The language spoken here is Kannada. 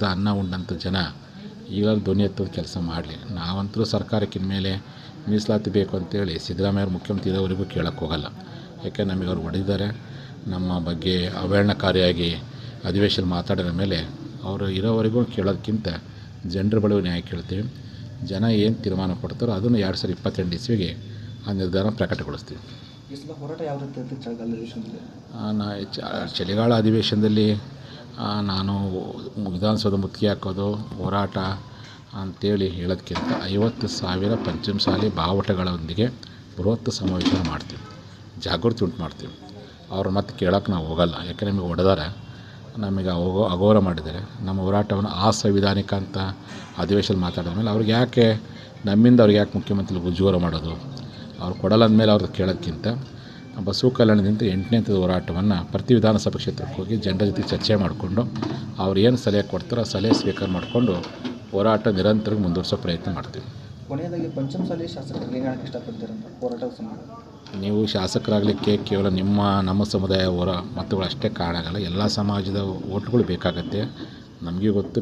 ಅನ್ನ ಉಂಡಂಥ ಜನ ಈಗಲೂ ಧ್ವನಿ ಎತ್ತೋದು ಕೆಲಸ ಮಾಡಲಿ ನಾವಂತೂ ಸರ್ಕಾರಕ್ಕೆ ಇನ್ಮೇಲೆ ಮೀಸಲಾತಿ ಬೇಕು ಅಂತೇಳಿ ಸಿದ್ದರಾಮಯ್ಯವ್ರು ಮುಖ್ಯಮಂತ್ರಿ ಇರೋವರೆಗೂ ಕೇಳೋಕ್ಕೆ ಹೋಗಲ್ಲ. ಯಾಕೆ ನಮಗೆ ಅವ್ರು ಹೊಡೆದಿದ್ದಾರೆ? ನಮ್ಮ ಬಗ್ಗೆ ಅವಹೇಳನಕಾರಿಯಾಗಿ ಅಧಿವೇಶನ ಮಾತಾಡಿದ ಮೇಲೆ ಅವರು ಇರೋವರೆಗೂ ಕೇಳೋದಕ್ಕಿಂತ ಜನರ ಬಳಿ ನ್ಯಾಯ ಕೇಳ್ತೀವಿ. ಜನ ಏನು ತೀರ್ಮಾನ ಕೊಡ್ತಾರೋ ಅದನ್ನು ಎರಡು ಸಾವಿರದ ಇಪ್ಪತ್ತೆಂಟು ಇಸ್ವಿಗೆ ಆ ನಿರ್ಧಾರ ಪ್ರಕಟಗೊಳಿಸ್ತೀವಿ. ಹೋರಾಟ ಯಾವ ರೀತಿ ಚಳಿಗಾಲ ಅಧಿವೇಶನದಲ್ಲಿ ಆ, ನಾ ಚಳಿಗಾಲ ಅಧಿವೇಶನದಲ್ಲಿ ಆ, ನಾನು ವಿಧಾನಸೌಧ ಮುತ್ತಿಗೆ ಹಾಕೋದು, ಹೋರಾಟ ಅಂತೇಳಿ ಹೇಳೋದ್ಕಿಂತ ಐವತ್ತು ಸಾವಿರ ಪಂಚಮಸಾಲಿ ಬಾವುಟಗಳೊಂದಿಗೆ ಬೃಹತ್ ಸಮಾವೇಶ ಮಾಡ್ತೀವಿ. ಜಾಗೃತಿ ಉಂಟು ಮಾಡ್ತೀವಿ. ಅವ್ರ ಮತ್ತೆ ಕೇಳೋಕೆ ನಾವು ಹೋಗಲ್ಲ. ಯಾಕೆ ನಮಗೆ ಹೊಡೆದಾರೆ? ನಮಗೆ ಅಗೋ ಅಗೌರವ ಮಾಡಿದ್ದಾರೆ. ನಮ್ಮ ಹೋರಾಟವನ್ನು ಅಸಂವಿಧಾನಿಕ ಅಂತ ಅಧಿವೇಶನ ಮಾತಾಡಿದ ಮೇಲೆ ಅವ್ರಿಗೆ ಯಾಕೆ ನಮ್ಮಿಂದ ಅವ್ರಿಗೆ ಯಾಕೆ ಮುಖ್ಯಮಂತ್ರಿ ಮುಜುಗರ ಮಾಡೋದು? ಅವ್ರು ಕೊಡಲ್ಲ ಅಂದಮೇಲೆ ಅವ್ರದ್ದು ಕೇಳೋದಕ್ಕಿಂತ ಬಸವ ಕಲ್ಯಾಣದಿಂದ ಎಂಟನೇ ಹೋರಾಟವನ್ನು ಪ್ರತಿ ವಿಧಾನಸಭಾ ಕ್ಷೇತ್ರಕ್ಕೆ ಹೋಗಿ ಜನರ ಜೊತೆ ಚರ್ಚೆ ಮಾಡಿಕೊಂಡು ಅವ್ರು ಏನು ಸಲಹೆ ಕೊಡ್ತಾರೋ ಆ ಸಲಹೆ ಸ್ವೀಕಾರ ಮಾಡಿಕೊಂಡು ಹೋರಾಟ ನಿರಂತರ ಮುಂದುವರಿಸೋ ಪ್ರಯತ್ನ ಮಾಡ್ತೀವಿ. ಕೊನೆಯದಾಗಿ ಪಂಚಮಸಾಲಿ ಶಾಸಕರಿಗೆ ಏನು ಹೇಳಕ್ಕೆ ಇಷ್ಟಪಡ್ತೀರಂತ ಹೋರಾಟದ ಸಂಬಂಧ ನೀವು ಶಾಸಕರಾಗಲಿಕ್ಕೆ ಕೇವಲ ನಿಮ್ಮ ನಮ್ಮ ಸಮುದಾಯ ಹೋರ ಮತಗಳು ಅಷ್ಟೇ ಕಾರಣ ಆಗಲ್ಲ. ಎಲ್ಲ ಸಮಾಜದ ಓಟ್ಗಳು ಬೇಕಾಗತ್ತೆ. ನಮಗೆ ಗೊತ್ತು